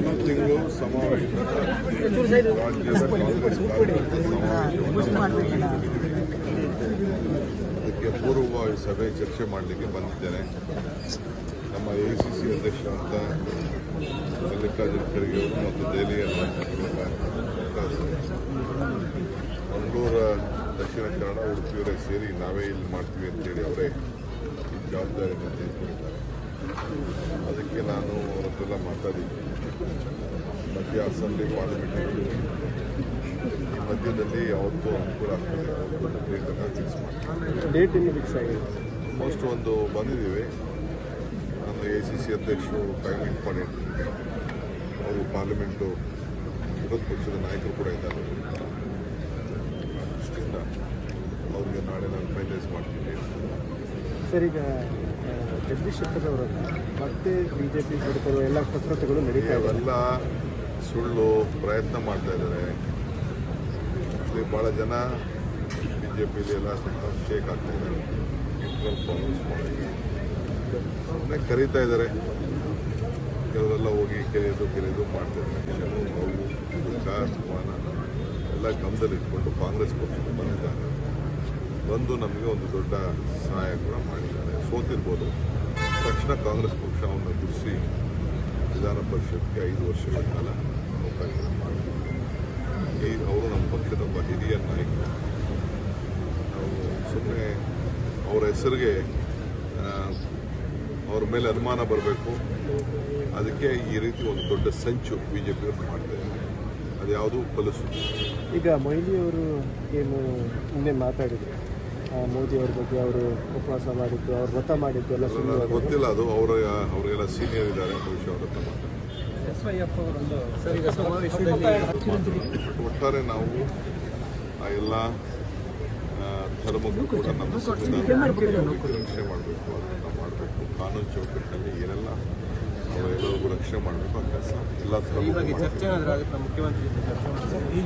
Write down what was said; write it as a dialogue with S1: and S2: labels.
S1: ಒಂದು ತಿಂಗಳು ಸಮಾವೇಶ ರಾಜ್ಯದ ಅದಕ್ಕೆ ಪೂರ್ವಭಾವಿ ಸಭೆ ಚರ್ಚೆ ಮಾಡಲಿಕ್ಕೆ ಬಂದಿದ್ದೇನೆ ನಮ್ಮ ಎ ಸಿ ಸಿ ಅಂತ ಮಲ್ಲಿಕಾರ್ಜುನ ಖರ್ಗೆ ಅವರು ಮತ್ತು ದೆಹಲಿಯ ಮಂಗಳೂರು ದಕ್ಷಿಣ ಕನ್ನಡ ಉಡುಪಿಯವರೇ ಸೇರಿ ನಾವೇ ಇಲ್ಲಿ ಮಾಡ್ತೀವಿ ಅಂತೇಳಿ ಅವರೇ ಜವಾಬ್ದಾರಿಯನ್ನು ತೆಗೆದುಕೊಂಡಿದ್ದಾರೆ ಅದಕ್ಕೆ ನಾನು ಅವರತ್ತೆಲ್ಲ ಮಾತಾಡಿದ್ದೀನಿ ಮಧ್ಯ ಅಸೆಂಬ್ಲಿ ಪಾರ್ಲಿಮೆಂಟ್ ಈ ಮಧ್ಯದಲ್ಲಿ ಯಾವತ್ತೂ ಅನುಕೂಲ ಆಗ್ತದೆ ಡೇಟನ್ನು ಫಿಕ್ಸ್ ಮಾಡ್ತಾರೆ
S2: ಡೇಟ್ ಇನ್ನು ಫಿಕ್ಸ್ ಆಗಿದೆ?
S1: ಆಲ್ಮೋಸ್ಟ್ ಒಂದು ಬಂದಿದ್ದೀವಿ. ನಮ್ಮ ಎ ಸಿ ಸಿ ಅಧ್ಯಕ್ಷರು ಟೈಮ್ ಮಾಡಿ ಅವರು ಪಾರ್ಲಿಮೆಂಟು ವಿರೋಧ ಪಕ್ಷದ ನಾಯಕರು ಕೂಡ ಇದ್ದಾರೆ. ದೃಷ್ಟಿಯಿಂದ ಅವ್ರಿಗೆ ನಾಳೆ ನಾನು ಫೈನಲೈಸ್ ಮಾಡ್ತೀನಿ.
S2: ಸರ್, ಈಗ ಜಗದೀಶ್ ಶೆಟ್ಟರ್ ಬಿ ಮತ್ತೆ ಬಿಜೆಪಿ ಬರುವ ಎಲ್ಲ ಕಸರತ್ತುಗಳು ನಡೀತಾ
S1: ಸುಳ್ಳು ಪ್ರಯತ್ನ ಮಾಡ್ತಾ ಇದ್ದಾರೆ. ಭಾಳ ಜನ ಬಿ ಜೆ ಪಿಲಿ ಎಲ್ಲ ಸ್ವಲ್ಪ ಶೇಕ್ ಆಗ್ತಾ ಇದ್ದಾರೆ. ಕರೀತಾ ಇದ್ದಾರೆ. ಕೆಲವರೆಲ್ಲ ಹೋಗಿ ಕೆರೆಯೋದು ಕೆರೆಯೋದು ಮಾಡ್ತಾ ಇದ್ದಾರೆ ನೋವು ದುಃಖ ಇಟ್ಕೊಂಡು ಎಲ್ಲ ಕಾಂಗ್ರೆಸ್ ಬಂದಿದ್ದಾರೆ ಬಂದು ನಮಗೆ ಒಂದು ದೊಡ್ಡ ಸಹಾಯ ಕೂಡ ಮಾಡಿದ್ದಾರೆ. ಸೋತಿರ್ಬೋದು. ತಕ್ಷಣ ಕಾಂಗ್ರೆಸ್ ಪಕ್ಷವನ್ನು ಗುರುಸಿ ವಿಧಾನ ಪರಿಷತ್ಗೆ ಐದು ವರ್ಷಗಳ ಕಾಲ ಅವಕಾಶ ಮಾಡಿದ್ದಾರೆ ಈ ಅವರು ನಮ್ಮ ಪಕ್ಷದ ಒಬ್ಬ ಹಿರಿಯ ನಾಯಕರು ನಾವು ಸುಮ್ಮನೆ ಅವರ ಹೆಸರಿಗೆ ಅವ್ರ ಮೇಲೆ ಅನುಮಾನ ಬರಬೇಕು. ಅದಕ್ಕೆ ಈ ರೀತಿ ಒಂದು ದೊಡ್ಡ ಸಂಚು ಬಿ ಜೆ ಪಿಯವರು ಮಾಡ್ತಾ ಅದು ಯಾವುದೂ ಫಲಿಸುತ್ತೆ
S2: ಈಗ ಮೊಯ್ಲಿ ಅವರು ಏನು ಮುಂದೆ ಮಾತಾಡಿದ್ರು. ಆ, ಮೋದಿ ಅವ್ರ ಬಗ್ಗೆ ಅವರು ಉಪವಾಸ ಮಾಡಿದ್ದು ಅವ್ರು ವ್ರತ ಮಾಡಿದ್ದು ಎಲ್ಲ ಸುಮ್ಮನೆ
S1: ಗೊತ್ತಿಲ್ಲ ಅದು ಅವರ ಅವರಿಗೆಲ್ಲ ಸೀನಿಯರ್ ಇದ್ದಾರೆ ಭವಿಷ್ಯ ಅವ್ರ ಹತ್ರ ಒಟ್ಟಾರೆ ನಾವು ಆ ಎಲ್ಲ ಧರ್ಮಗಳು ಧರ್ಮಕ್ಕೂ ಕೂಡ ನಮ್ಮ ರಕ್ಷಣೆ ಮಾಡಬೇಕು ಅದನ್ನು ಮಾಡಬೇಕು. ಕಾನೂನು ಚೌಕಟ್ಟಿನಲ್ಲಿ ಏನೆಲ್ಲ ಅವರೆಲ್ಲರಿಗೂ ರಕ್ಷಣೆ ಮಾಡಬೇಕು ಆ ಕೆಲಸ ಎಲ್ಲ
S3: ಈ